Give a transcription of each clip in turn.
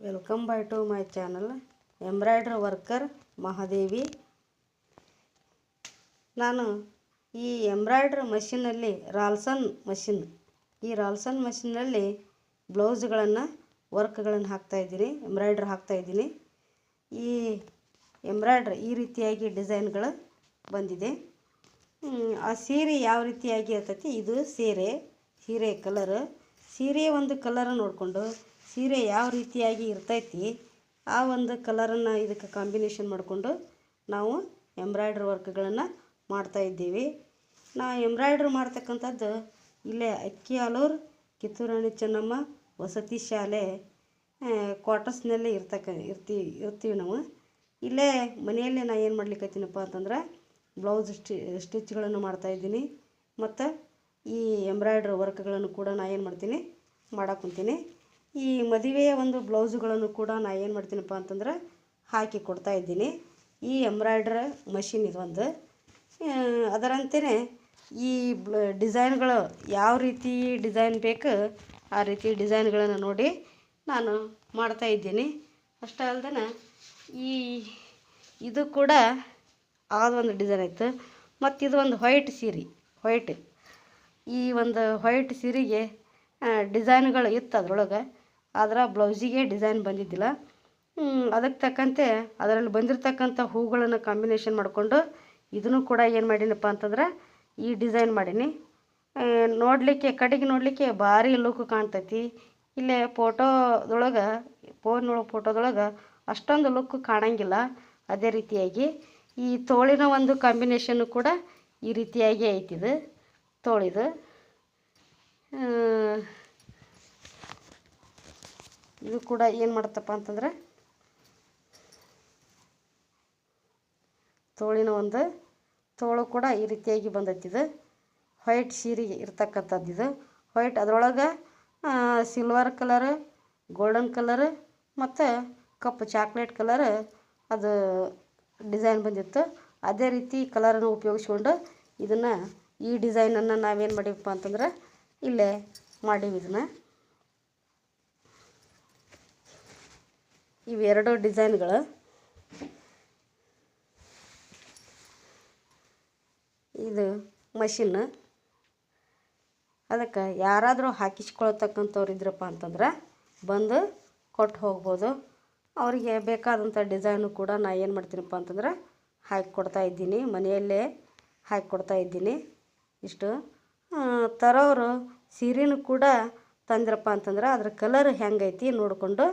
Welcome by to my channel embroidery worker Mahadevi ನಾನು ಈ embroidery ಮಷಿನಲ್ಲಿ ರಾಲ್ಸನ್ machine ಈ ರಾಲ್ಸನ್ ಮಷಿನಲ್ಲಿ ಬ್ಲೌಸ್ಗಳನ್ನು ವರ್ಕ್ಗಳನ್ನು ಹಾಕ್ತಾಯಿದ್ದೀನಿ ಎಂಬ್ರಾಯ್ಡ್ರಿ ಹಾಕ್ತಾಯಿದ್ದೀನಿ ಈ ಎಂಬ್ರಾಯ್ಡ್ರಿ ಈ ರೀತಿಯಾಗಿ ಡಿಸೈನ್ಗಳು ಬಂದಿದೆ. ಆ ಸೀರೆ ಯಾವ ರೀತಿಯಾಗಿ ಇರ್ತೈತಿ? ಇದು ಸೀರೆ ಸೀರೆ ಕಲರ್ ಸೀರೆ ಒಂದು ಕಲರ್ ನೋಡಿಕೊಂಡು ಸೀರೆ ಯಾವ ರೀತಿಯಾಗಿ ಇರ್ತೈತಿ, ಆ ಒಂದು ಕಲರನ್ನು ಇದಕ್ಕೆ ಕಾಂಬಿನೇಷನ್ ಮಾಡಿಕೊಂಡು ನಾವು ಎಂಬ್ರಾಯ್ಡ್ರಿ ವರ್ಕ್ಗಳನ್ನು ಮಾಡ್ತಾ ಇದ್ದೀವಿ. ನಾವು ಎಂಬ್ರಾಯ್ಡ್ರಿ ಮಾಡ್ತಕ್ಕಂಥದ್ದು ಇಲ್ಲೇ ಅಕ್ಕಿ ಆಲೂರು ಕಿತ್ತೂರಾಣಿ ಚೆನ್ನಮ್ಮ ವಸತಿ ಶಾಲೆ ಕ್ವಾರ್ಟರ್ಸ್ನಲ್ಲೇ ಇರ್ತಕ್ಕ ಇರ್ತೀವಿ ಇರ್ತೀವಿ ನಾವು. ಇಲ್ಲೇ ಮನೆಯಲ್ಲೇ ನಾ ಏನು ಮಾಡ್ಲಿಕ್ಕತ್ತೀನಪ್ಪ ಅಂತಂದ್ರೆ ಬ್ಲೌಸ್ ಸ್ಟಿ ಸ್ಟಿಚ್ಗಳನ್ನು ಮಾಡ್ತಾಯಿದ್ದೀನಿ ಮತ್ತು ಈ ಎಂಬ್ರಾಯ್ಡ್ರಿ ವರ್ಕ್ಗಳನ್ನು ಕೂಡ ನಾನು ಏನು ಮಾಡ್ತೀನಿ ಮಾಡಕ್ಕೆ ಕುಂತೀನಿ ಈ ಮದುವೆಯ ಒಂದು ಬ್ಲೌಸುಗಳನ್ನು ಕೂಡ ನಾ ಏನು ಮಾಡ್ತೀನಪ್ಪ ಅಂತಂದ್ರೆ ಹಾಕಿ ಕೊಡ್ತಾ ಇದ್ದೀನಿ. ಈ ಎಂಬ್ರಾಯ್ಡ್ರ್ ಮಷಿನ್ ಇದೊಂದು ಅದರಂತೆಯೇ ಈ ಬ್ಲ, ಡಿಸೈನ್ಗಳು ಯಾವ ರೀತಿ ಡಿಸೈನ್ ಬೇಕು ಆ ರೀತಿ ಡಿಸೈನ್ಗಳನ್ನು ನೋಡಿ ನಾನು ಮಾಡ್ತಾ ಇದ್ದೀನಿ. ಅಷ್ಟೇ ಅಲ್ದೇ ಈ ಇದು ಕೂಡ ಒಂದು ಡಿಸೈನ್ ಆಯಿತು. ಮತ್ತು ಇದು ಒಂದು ವೈಟ್ ಸೀರೆ, ವೈಟ್. ಈ ಒಂದು ವೈಟ್ ಸೀರೆಗೆ ಡಿಸೈನ್ಗಳು ಇತ್ತು ಅದ್ರೊಳಗೆ. ಆದ್ರೆ ಬ್ಲೌಸಿಗೆ ಡಿಸೈನ್ ಬಂದಿದ್ದಿಲ್ಲ. ಅದಕ್ಕೆ ತಕ್ಕಂತೆ ಅದರಲ್ಲಿ ಬಂದಿರತಕ್ಕಂಥ ಹೂಗಳನ್ನು ಕಾಂಬಿನೇಷನ್ ಮಾಡಿಕೊಂಡು ಇದನ್ನು ಕೂಡ ಏನು ಮಾಡೀನಪ್ಪ ಅಂತಂದ್ರೆ ಈ ಡಿಸೈನ್ ಮಾಡೀನಿ. ನೋಡಲಿಕ್ಕೆ, ಕಡೆಗೆ ನೋಡಲಿಕ್ಕೆ ಭಾರಿ ಲುಕ್ ಕಾಣ್ತೈತಿ. ಇಲ್ಲೇ ಫೋಟೋದೊಳಗೆ ಫೋನೊಳಗೆ ಫೋಟೋದೊಳಗೆ ಅಷ್ಟೊಂದು ಲುಕ್ ಕಾಣಂಗಿಲ್ಲ ಅದೇ ರೀತಿಯಾಗಿ. ಈ ತೋಳಿನ ಒಂದು ಕಾಂಬಿನೇಷನ್ನು ಕೂಡ ಈ ರೀತಿಯಾಗಿ ಐತಿದು ತೋಳಿದು. ಇದು ಕೂಡ ಏನು ಮಾಡುತ್ತಪ್ಪ ಅಂತಂದ್ರೆ ತೋಳಿನ ಒಂದು ತೋಳು ಕೂಡ ಈ ರೀತಿಯಾಗಿ ಬಂದೈತಿ ಇದು. ವೈಟ್ ಸೀರೆಗೆ ಇರ್ತಕ್ಕಂಥದ್ದು ಇದು. ವೈಟ್ ಅದರೊಳಗೆ ಸಿಲ್ವರ್ ಕಲರ್ ಗೋಲ್ಡನ್ ಕಲರ್ ಮತ್ತು ಕಪ್ಪು ಚಾಕ್ಲೇಟ್ ಕಲರ್ ಅದು ಡಿಸೈನ್ ಬಂದಿತ್ತು. ಅದೇ ರೀತಿ ಕಲರನ್ನು ಉಪಯೋಗಿಸ್ಕೊಂಡು ಇದನ್ನು ಈ ಡಿಸೈನನ್ನು ನಾವೇನು ಮಾಡೀವಪ್ಪ ಅಂತಂದ್ರೆ ಇಲ್ಲೇ ಮಾಡೀವಿ ಇದನ್ನು. ಇವೆರಡು ಡಿಸೈನ್ಗಳು. ಇದು ಮಷಿನ್. ಅದಕ್ಕೆ ಯಾರಾದರೂ ಹಾಕಿಸ್ಕೊಳ್ತಕ್ಕಂಥವ್ರು ಇದ್ರಪ್ಪ ಅಂತಂದ್ರೆ ಬಂದು ಕೊಟ್ಟು ಹೋಗ್ಬೋದು. ಅವರಿಗೆ ಬೇಕಾದಂಥ ಡಿಸೈನು ಕೂಡ ನಾ ಏನು ಮಾಡ್ತೀನಪ್ಪ ಅಂತಂದ್ರೆ ಹಾಕಿ ಕೊಡ್ತಾ ಇದ್ದೀನಿ. ಮನೆಯಲ್ಲೇ ಹಾಕಿ ಕೊಡ್ತಾ ಇದ್ದೀನಿ. ಇಷ್ಟು. ತರೋರು ಸೀರೆನೂ ಕೂಡ ತಂದ್ರಪ್ಪ ಅಂತಂದ್ರೆ ಅದ್ರ ಕಲರ್ ಹೆಂಗೈತಿ ನೋಡಿಕೊಂಡು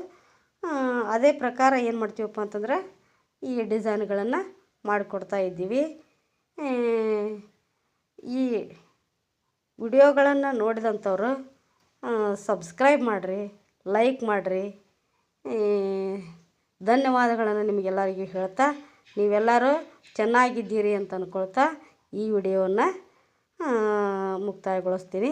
ಅದೇ ಪ್ರಕಾರ ಏನು ಮಾಡ್ತೀವಪ್ಪ ಅಂತಂದ್ರೆ ಈ ಡಿಸೈನ್ಗಳನ್ನು ಮಾಡಿಕೊಡ್ತಾ ಇದ್ದೀವಿ. ಈ ವಿಡಿಯೋಗಳನ್ನು ನೋಡಿದಂಥವ್ರು ಸಬ್ಸ್ಕ್ರೈಬ್ ಮಾಡಿರಿ, ಲೈಕ್ ಮಾಡಿರಿ. ಧನ್ಯವಾದಗಳನ್ನು ನಿಮಗೆಲ್ಲರಿಗೂ ಹೇಳ್ತಾ, ನೀವೆಲ್ಲರೂ ಚೆನ್ನಾಗಿದ್ದೀರಿ ಅಂತ ಅಂದ್ಕೊಳ್ತಾ ಈ ವಿಡಿಯೋವನ್ನು ಮುಕ್ತಾಯಗೊಳಿಸ್ತೀನಿ.